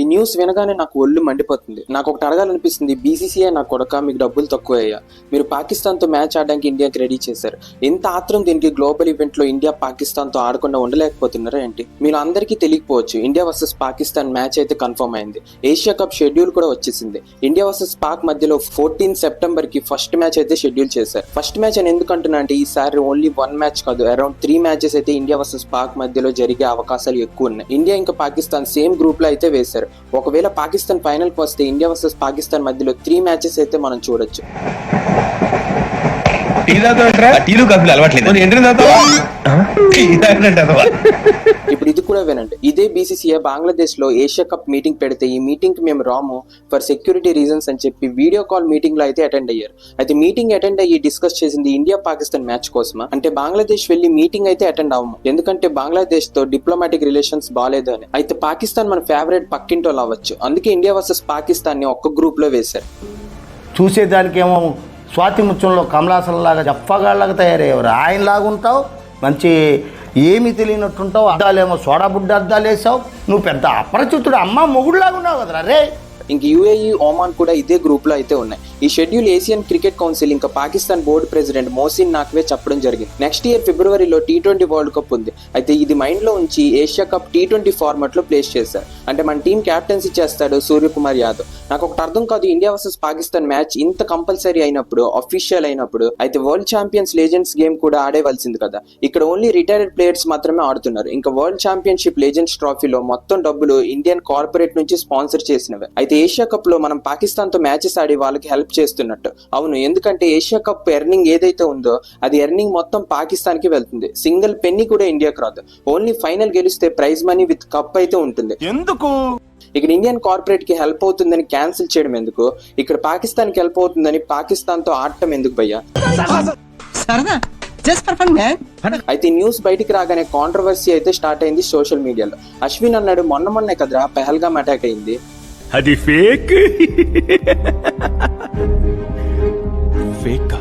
ఈ న్యూస్ వినగానే నాకు ఒళ్ళు మండిపోతుంది. నాకు ఒకటి అడగాలనిపిస్తుంది బీసీసీఐ నా కొడక మీకు డబ్బులు తక్కువ అయ్యా మీరు పాకిస్తాన్తో మ్యాచ్ ఆడడానికి ఇండియాకి రెడీ చేశారు. ఎంత ఆత్రం దీనికి గ్లోబల్ ఈవెంట్లో ఇండియా పాకిస్తాన్తో ఆడకుండా ఉండలేకపోతున్నారా ఏంటి? మీరు అందరికీ తెలియకపోవచ్చు ఇండియా వర్సెస్ పాకిస్తాన్ మ్యాచ్ అయితే కన్ఫర్మ్ అయింది. ఏషియా కప్ షెడ్యూల్ కూడా వచ్చేసింది. ఇండియా వర్సెస్ పాక్ మధ్యలో ఫోర్టీన్ సెప్టెంబర్కి ఫస్ట్ మ్యాచ్ అయితే షెడ్యూల్ చేశారు. ఫస్ట్ మ్యాచ్ అని ఎందుకంటున్నా అంటే ఈసారి ఓన్లీ వన్ మ్యాచ్ కాదు అరౌండ్ త్రీ మ్యాచెస్ అయితే ఇండియా వర్సెస్ పాక్ మధ్యలో జరిగే అవకాశాలు ఎక్కువ ఉన్నాయి. ఇండియా ఇంకా పాకిస్తాన్ సేమ్ గ్రూప్లో అయితే వేశారు. ఒకవేళ పాకిస్తాన్ ఫైనల్కి వస్తే ఇండియా వర్సెస్ పాకిస్తాన్ మధ్యలో త్రీ మ్యాచెస్ అయితే మనం చూడొచ్చు. టీ టీలు కాఫీలు అలవాట్లేదు. ఎంట్రీ తాగుతావా? ఇప్పుడు ఇది కూడా వినండి. ఇదే బీసీసీఐ బంగ్లాదేశ్లో ఏషియా కప్ మీటింగ్ పెడితే ఈ మీటింగ్కి మేము రాము ఫర్ సెక్యూరిటీ రీజన్స్ అని చెప్పి వీడియో కాల్ మీటింగ్లో అయితే అటెండ్ అయ్యారు. అయితే మీటింగ్ అటెండ్ అయ్యి డిస్కస్ చేసింది ఇండియా పాకిస్తాన్ మ్యాచ్ కోసమా? అంటే బంగ్లాదేశ్ వెళ్ళి మీటింగ్ అయితే అటెండ్ అవ్వము. ఎందుకంటే బంగ్లాదేశ్తో డిప్లొమాటిక్ రిలేషన్స్ బాగాలేదు అని. అయితే పాకిస్తాన్ మన ఫేవరెట్ పక్కింటోళ్ళు అవ్వచ్చు. అందుకే ఇండియా వర్సెస్ పాకిస్తాన్ని ఒక్క గ్రూప్లో వేశారు. చూసేదానికేమో స్వాతి ముత్యంలో కమలాసనలాగా జప్పగాళ్ళగా తయారయ్యేవారు. ఆయనలాగా ఉంటావు మంచి ఏమీ తెలియనట్టుంటావు అద్దాలేమో సోడా బుడ్డ అద్దాలు వేసావు నువ్వు పెద్ద అపరిచితుడు అమ్మ మొగుడులాగా ఉన్నావు కదరా రే ఇంక యూఏఈ ఒమాన్ కూడా ఇదే గ్రూప్లో అయితే ఉన్నాయి. ఈ షెడ్యూల్ ఏషియన్ క్రికెట్ కౌన్సిల్ ఇంకా పాకిస్తాన్ బోర్డు ప్రెసిడెంట్ మోసిన్ నాక్వే చెప్పడం జరిగింది. నెక్స్ట్ ఇయర్ ఫిబ్రవరిలో టీ ట్వంటీ వరల్డ్ కప్ ఉంది. అయితే ఇది మైండ్లో ఉంచి ఏషియా కప్ టీ ట్వంటీ ఫార్మాట్లో ప్లేస్ చేశారు. అంటే మన టీం క్యాప్టెన్సీ చేస్తాడు సూర్యకుమార్ యాదవ్. నాకు ఒకటి అర్థం కాదు ఇండియా వర్సెస్ పాకిస్తాన్ మ్యాచ్ ఇంత కంపల్సరీ అయినప్పుడు అఫీషియల్ అయినప్పుడు అయితే వరల్డ్ ఛాంపియన్స్ లెజెండ్స్ గేమ్ కూడా ఆడేవలసింది కదా. ఇక్కడ ఓన్లీ రిటైర్డ్ ప్లేయర్స్ మాత్రమే ఆడుతున్నారు. ఇంకా వరల్డ్ ఛాంపియన్షిప్ లెజెండ్స్ ట్రోఫీలో మొత్తం డబ్బులు ఇండియన్ కార్పొరేట్ నుంచి స్పాన్సర్ చేసినవి. అయితే ఏషియా కప్లో మనం పాకిస్తాన్తో మ్యాచెస్ ఆడి వాళ్ళకి హెల్ప్ చేస్తున్నట్టు. అవును ఎందుకంటే ఏషియా కప్ ఎర్నింగ్ ఏదైతే ఉందో అది ఎర్నింగ్ మొత్తం పాకిస్తాన్కి వెళ్తుంది. సింగిల్ పెన్ని కూడా ఇండియాకి రాదు. ఓన్లీ ఫైనల్ గెలిస్తే ప్రైజ్ మనీ విత్ కప్ అయితే ఉంటుంది. ఎందుకు? ఇక్కడ ఇండియన్ కార్పొరేట్కి హెల్ప్ అవుతుందని క్యాన్సిల్ చేయడం ఎందుకు? ఇక్కడ పాకిస్తాన్కి హెల్ప్ అవుతుందని పాకిస్తాన్తో ఆడటం ఎందుకు భయ్యా? అయితే న్యూస్ బయటికి రాగానే కాంట్రవర్సీ అయితే స్టార్ట్ అయింది సోషల్ మీడియాలో. అశ్విన్ అన్నాడు మొన్న మొన్నే కదరా పెహల్గామ్ అటాక్ అయింది. అది ఫేక్ ఫేక్